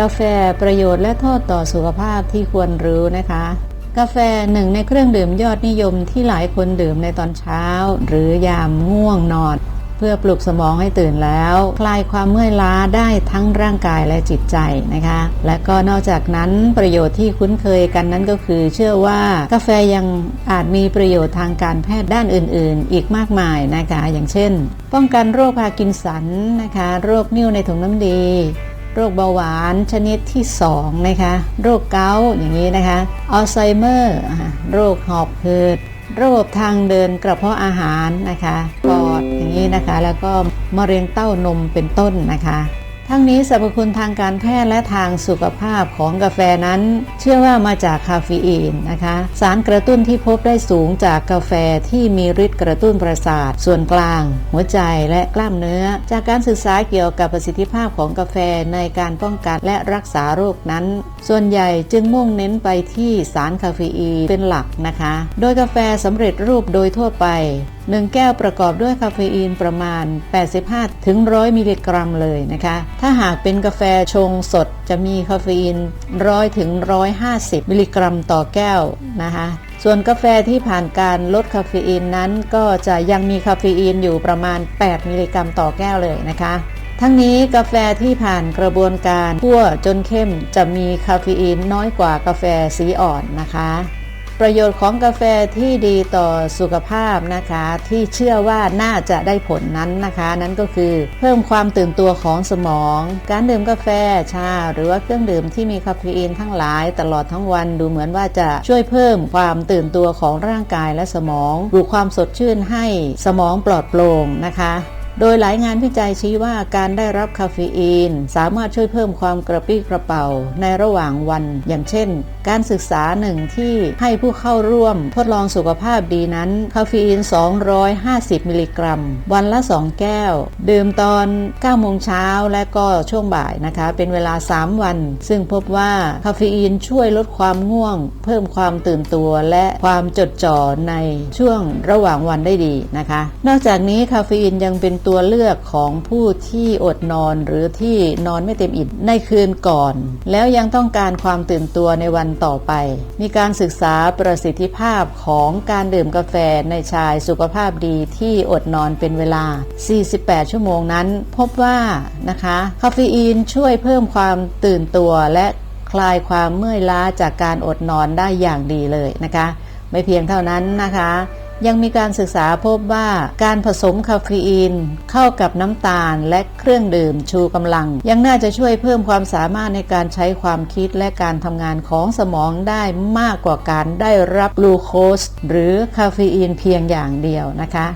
กาแฟประโยชน์และโทษต่อสุขภาพที่ควรรู้นะคะ กาแฟหนึ่งในเครื่องดื่มยอดนิยมที่หลายคนดื่มในตอนเช้า หรือยามง่วงนอน เพื่อปลุกสมองให้ตื่นแล้ว คลายความเมื่อยล้าได้ทั้งร่างกายและจิตใจนะคะ และก็นอกจากนั้นประโยชน์ที่คุ้นเคยกันนั้นก็คือ เชื่อว่ากาแฟยังอาจมีประโยชน์ทางการแพทย์ด้านอื่น ๆ อีกมากมายนะคะ อย่างเช่น ป้องกันโรคพาร์กินสันนะคะ โรคนิ่วในถุงน้ำดี โรคเบาหวานชนิดที่ 2 นะคะ โรคเกาต์อย่างนี้นะคะ อัลไซเมอร์ โรคหอบหืด โรคทางเดินกระเพาะอาหารนะคะ ปอดอย่างนี้นะคะ แล้วก็มะเร็งเต้านมเป็นต้นนะคะ ทั้งนี้สรรพคุณทางการแพทย์และทางสุขภาพของกาแฟนั้น เชื่อว่ามาจากคาเฟอีนนะคะ สารกระตุ้นที่พบได้สูงจากกาแฟที่มีฤทธิ์กระตุ้นประสาท ส่วนกลาง หัวใจและกล้ามเนื้อ จากการศึกษาเกี่ยวกับประสิทธิภาพของกาแฟในการป้องกันและรักษาโรคนั้น ส่วนใหญ่จึงมุ่งเน้นไปที่สารคาเฟอีนเป็นหลักนะคะ โดยกาแฟสำเร็จรูปโดยทั่วไป1 แก้วประกอบด้วยคาเฟอีนประมาณ 85 ถึง 100 มิลลิกรัมเลยนะคะ ถ้าหากเป็นกาแฟชงสดจะมีคาเฟอีน 100 ถึง 150 มิลลิกรัมต่อแก้วนะคะส่วนกาแฟที่ผ่านการลดคาเฟอีนนั้น ก็จะยังมีคาเฟอีนอยู่ประมาณ 8 มิลลิกรัมต่อแก้วเลยนะคะ ทั้งนี้กาแฟที่ผ่านกระบวนการคั่วจนเข้มจะมีคาเฟอีนน้อยกว่ากาแฟสีอ่อนนะคะ ประโยชน์ของกาแฟที่ดีต่อสุขภาพนะคะ ที่เชื่อว่าน่าจะได้ผลนั้นนะคะ นั่นก็คือเพิ่มความตื่นตัวของสมอง การดื่มกาแฟชา หรือว่าเครื่องดื่มที่มีคาเฟอีนทั้งหลายตลอดทั้งวันดูเหมือนว่าจะช่วยเพิ่มความตื่นตัวของร่างกายและสมองปลุกความสดชื่นให้สมองปลอดโปร่งนะคะ โดยหลายงานวิจัยชี้ว่าการได้รับคาเฟอีน สามารถช่วยเพิ่มความกระปรี้กระเป๋าในระหว่างวัน อย่างเช่น การศึกษาหนึ่งที่ให้ผู้เข้าร่วมทดลองสุขภาพดีนั้น คาเฟอีน 250 มิลลิกรัม วันละ 2 แก้ว ดื่มตอน 9 โมงเช้าและก็ช่วงบ่ายนะคะ เป็นเวลา 3 วัน ซึ่งพบว่าคาเฟอีนช่วยลดความง่วง เพิ่มความตื่นตัวและความจดจ่อในช่วงระหว่างวันได้ดีนะคะ นอกจากนี้คาเฟอีนยังเป็นตัวตัวเลือกของผู้ที่อดนอนหรือที่นอนไม่เต็มอิ่มในคืนก่อน แล้วยังต้องการความตื่นตัวในวันต่อไป มีการศึกษาประสิทธิภาพของการดื่มกาแฟในชายสุขภาพดีที่อดนอนเป็นเวลา 48 ชั่วโมงนั้น พบว่านะคะคาเฟอีนช่วยเพิ่มความตื่นตัวและคลายความเมื่อยล้าจากการอดนอนได้อย่างดีเลยนะคะ ไม่เพียงเท่านั้นนะคะ ยังมีการศึกษาพบว่าการผสมคาเฟอีน เข้ากับน้ำตาลและเครื่องดื่มชูกำลัง ยังน่าจะช่วยเพิ่มความสามารถในการใช้ความคิดและการทำงานของสมองได้มากกว่าการได้รับกลูโคสหรือคาเฟอีนเพียงอย่างเดียวนะคะ